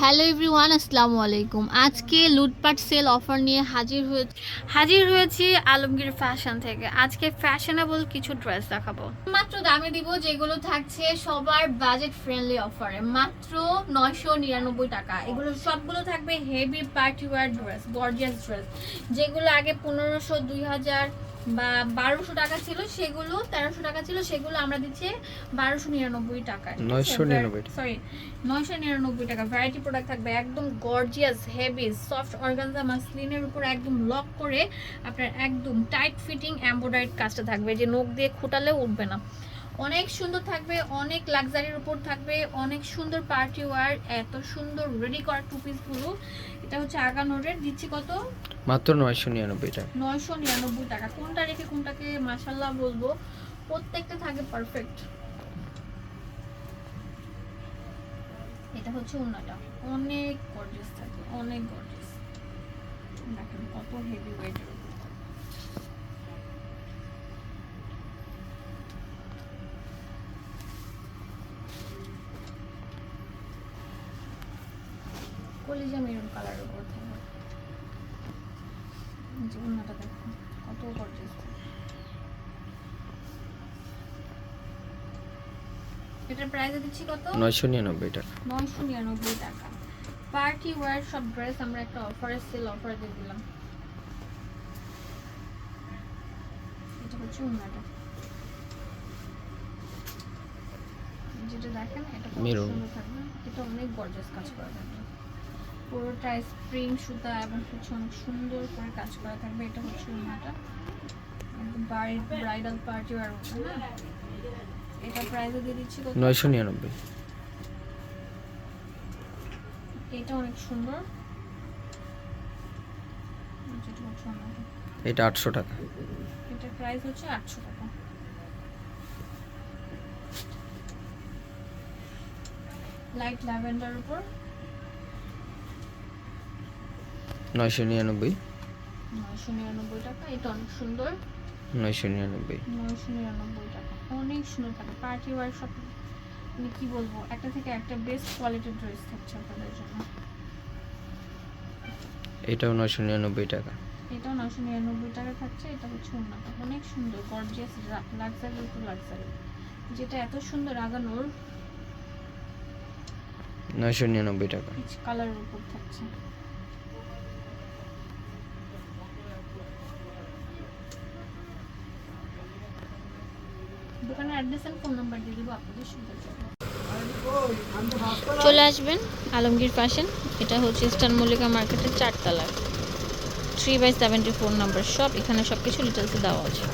Hello everyone, আসসালামু আলাইকুম। আজকে লুটপাট সেল অফার নিয়ে হাজির হয়ে হাজির হয়েছি আলমগীর ফ্যাশন থেকে। আজকে ফ্যাশনেবল কিছু ড্রেস দেখাবো। মাত্র দামে দিব যেগুলো থাকছে সবার বাজেট ফ্রেন্ডলি অফারে। মাত্র নয়শো নিরানব্বই টাকা। এগুলো সবগুলো থাকবে heavy party wear dress gorgeous dress যেগুলো আগে পনেরোশো, দুই হাজার বা বারোশো টাকা ছিল সেগুলো তেরোশো টাকা ছিল সেগুলো আমরা দিচ্ছি বারোশো নিরানব্বই টাকায় 999 টাকা। সরি নয়শো নিরানব্বই টাকা। ভ্যারাইটি প্রোডাক্ট থাকবে একদম গর্জিয়াস হেভি সফট অর্গানজা মাসলিনের উপর একদম লক করে আপনার একদম টাইট ফিটিং এম্ব্রয়ডারিড কাজটা থাকবে। যে নখ দিয়ে খুটালে উঠবে না। অনেক সুন্দর থাকবে অনেক লাক্সারির উপর থাকবে অনেক সুন্দর পার্টি ওয়ার এত সুন্দর রেডি করা টু পিসগুলো এটা হচ্ছে আগানোরের দিচ্ছি কত? মাত্র নয়শো নিরানব্বই টাকা। নয়শো নিরানব্বই টাকা। কোনটা রেখে কোনটাকে মাসাল্লাহ বলব? প্রত্যেকটা থাকে পারফেক্ট এটা হচ্ছে ওনাটা অনেক গর্জিয়াস থাকে অনেক গর্জিয়াস দেখেন কত হেভি ওয়েটের কলিজা মেরুন কালারের উপর থাকবে যে ওনাটা দেখুন কত গর্জিয়াস এটার প্রাইস দিচ্ছি কত? নয়শো নিরানব্বই টাকা। নয়শো নিরানব্বই টাকা। পার্টি ওয়ার সব ড্রেস আমরা একটা অফারে সেল অফারে দিয়ে দিলাম। এটা হচ্ছে ওনাটা যেটা দেখেন এটা. সুন্দর থাকবে। এটা অনেক গর্জিয়াস কাজ করা থাকবে পুরোটা স্প্রিং সুতা এবং হচ্ছে অনেক সুন্দর করে কাজ করা থাকবে। এটা হচ্ছে ওনাটা। ব্রাইডাল পার্টি আর না? এটা প্রাইসে দিয়ে দিচ্ছি নয়শো নিরানব্বই। এটা অনেক সুন্দর। এটা আটশো টাকা। এটা প্রাইস হচ্ছে আটশো টাকা। লাইট ল্যাভেন্ডার উপর। নয়শো নিরানব্বই। নয়শো নিরানব্বই টাকা এটা অনেক সুন্দর। নয়শো নিরানব্বই। নয়শো নিরানব্বই টাকা অনেক সুন্দর থাকে। পার্টি ওয়ার সব মানে কি বলব একটা থেকে একটা বেস্ট কোয়ালিটির ড্রেস থাকছে আপনাদের জন্য। এটাও নয়শো নিরানব্বই টাকা। এটাও নয়শো নিরানব্বই টাকা থাকছে এটা হচ্ছে অন্যটা অনেক সুন্দর গর্জিয়াস লাক্সারি উপর লাক্সারি যেটা এত সুন্দর আগানোর নয়শো নিরানব্বই টাকা। কালারের উপর থাকছে। ফোন নাম্বার চলে আসবেন আলমগীর ফ্যাশন এটা হচ্ছে ইস্টার্ন মল্লিকা মার্কেটের চারতলার three by seventy four number shop এখানে সব কিছু ডিটেলসে দেওয়া আছে।